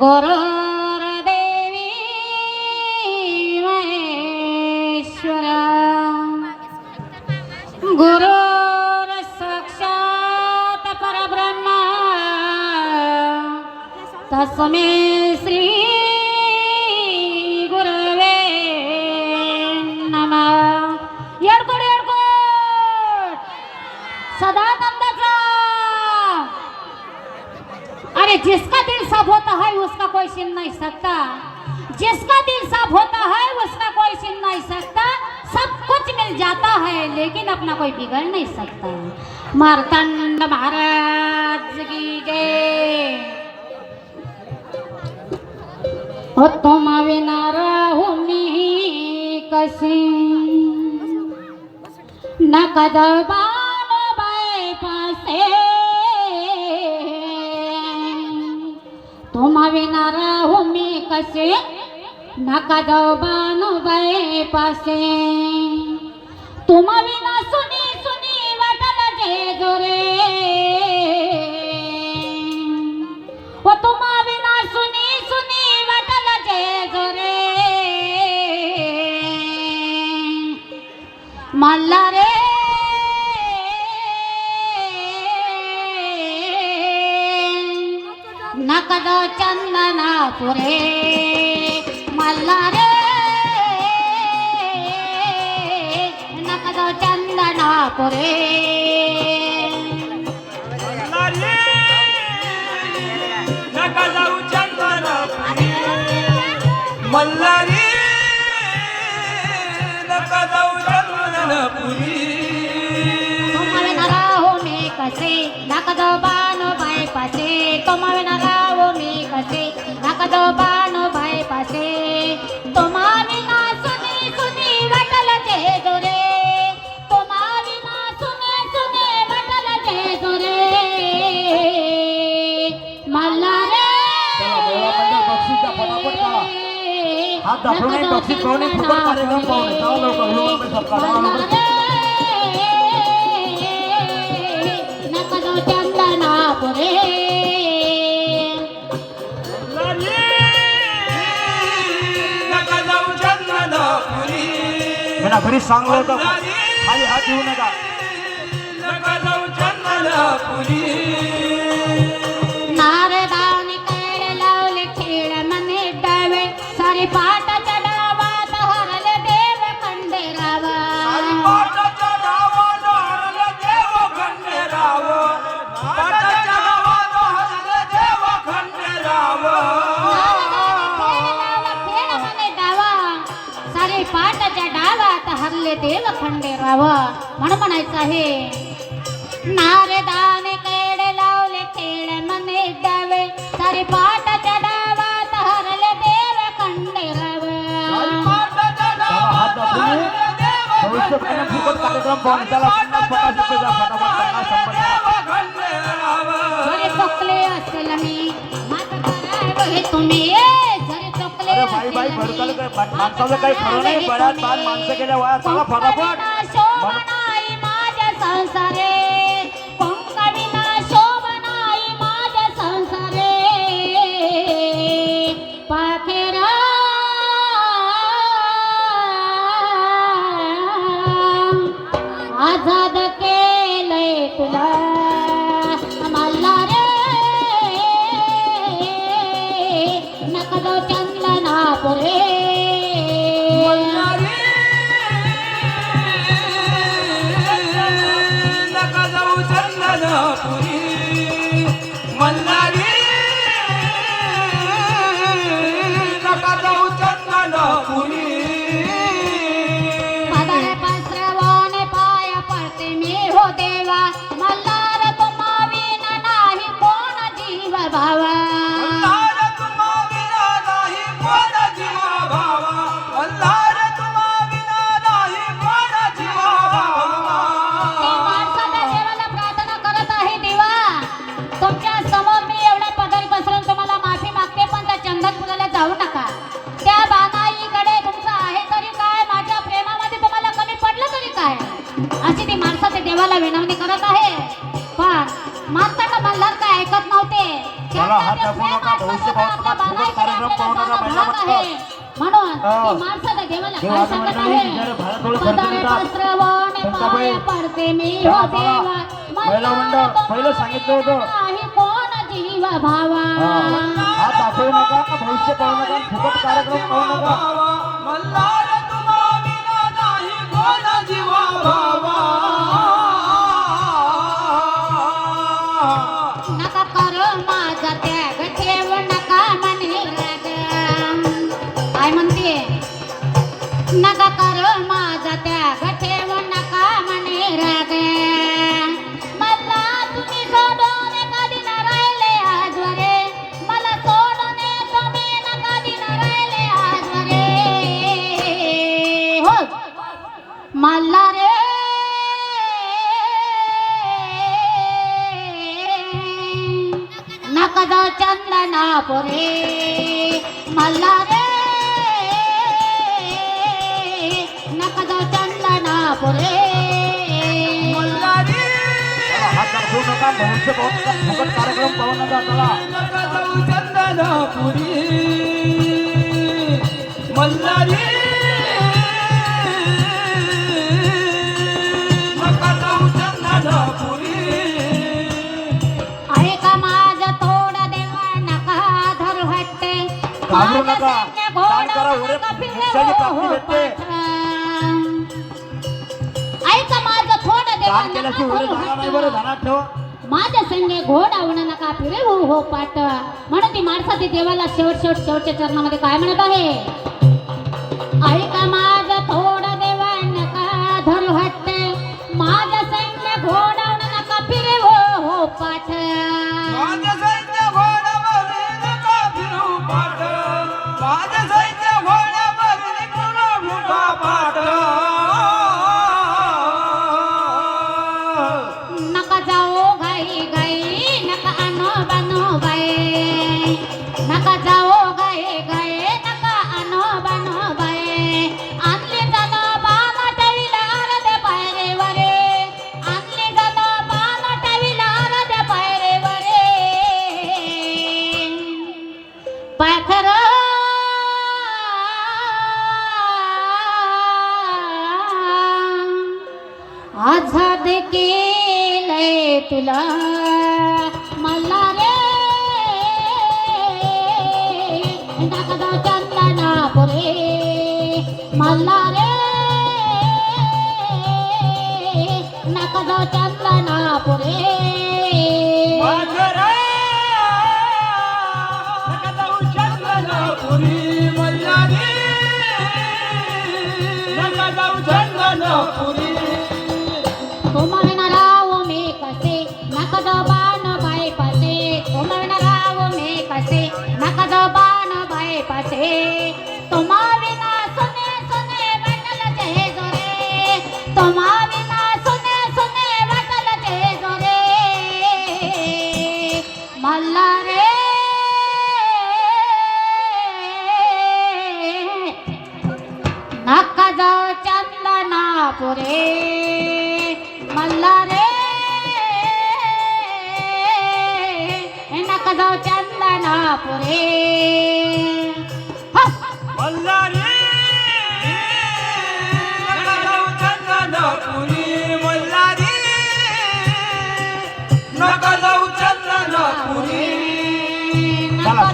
गुरुर्देवी महेश्वरा। गुरु साक्षात परब्रह्म। तस्मे श्री गुरुवे नमः। येडकोड येडकोड सदानंदाचा। अरे जिसका दिल साफ़ होता है, उसका कोई छीन नहीं सकता। जिसका दिल साफ़ होता है, उसका कोई छीन नहीं सकता। सब कुछ मिल जाता है, लेकिन अपना कोई बिगड़ नहीं सकता। मारतंड महाराज की जय। हो तुम विना राहू मी कशी नकद मी कसे नकद बाण बायपासे तुम विना सुनी सुनी वाटल जे जोरे मल्हारे नकद चंदनापुरे नका जाऊ चंदनापुरी मल्हारी नका जाऊ चंदनापुरी तुम्हावे नाराहो मी कसे नकद बानो हात दाखवून एक बक्षीस पाहून एक फुकट कार्यक्रम पाहून लवकर सरकार नका जाऊ चंदनापुरी घरी सांगलं होतं खाली हात देऊ नका. पाटाच्या डावात हरले देव खंडेराव म्हण म्हणायचं आहे नारदाने केडे लावले खेळ मने डावे सारे पाटाच्या डावात हरले देव खंडेराव देव. जरी चोकले असेल मी करावं हे तुम्ही. जरी अरे बाई बाई भडकाल काय? माणसाचं काही खरं नाही बऱ्याच बाद माणसं गेल्या वया चला फटाफट. चला, हात दाखवू नका, भविष्य पाहू नका, फुकट कार्यक्रम पाहू नका, महिला मंडळ. आहे. म्हणून हा. ती माणसाला देवाला देव काय सांगत आहे बिचारे भाडं थोडं खर्च पदारे देतात. पसरवणे शंकाबाई, पाया पडते मी हो. देवा महिला मंडळ, पहिलं सांगितलं होतं. नाही कोण जीव भावा हात दाखवू नका भविष्य पाहू नका फुकट कार्यक्रम पाहू नका भावा नका जाऊ चंदनापुरे मला रे। नका जाऊ चंदनापुरे मल्हारी चला, हात दाखवू घाबरू माझं नका. सैन्य दान करा, घोडा उरे नका फिरवू मोक्षाची प्राप्ती भेटते. पाठ. ऐका माझं थोडं उरे नाही बरं. ध्यानात ठेव माझ्या संगे घोडावण नका फिरे हो हो पाट म्हणून ती माणसाची देवाला शेवट शेवट शेवटच्या चरणामध्ये काय म्हणत आहे ऐका माझं आझाद केलंय तुला. मला रे. नका चंदना पुरे मला रे. नका चंदना पुरे पुरी चंदनापुरे मल्ला रे नका जाऊ चंदनापुरे हा! मल्हारी नका जाऊ चंदनापुरी मल्हारी नका जाऊ चंदनापुरी चला,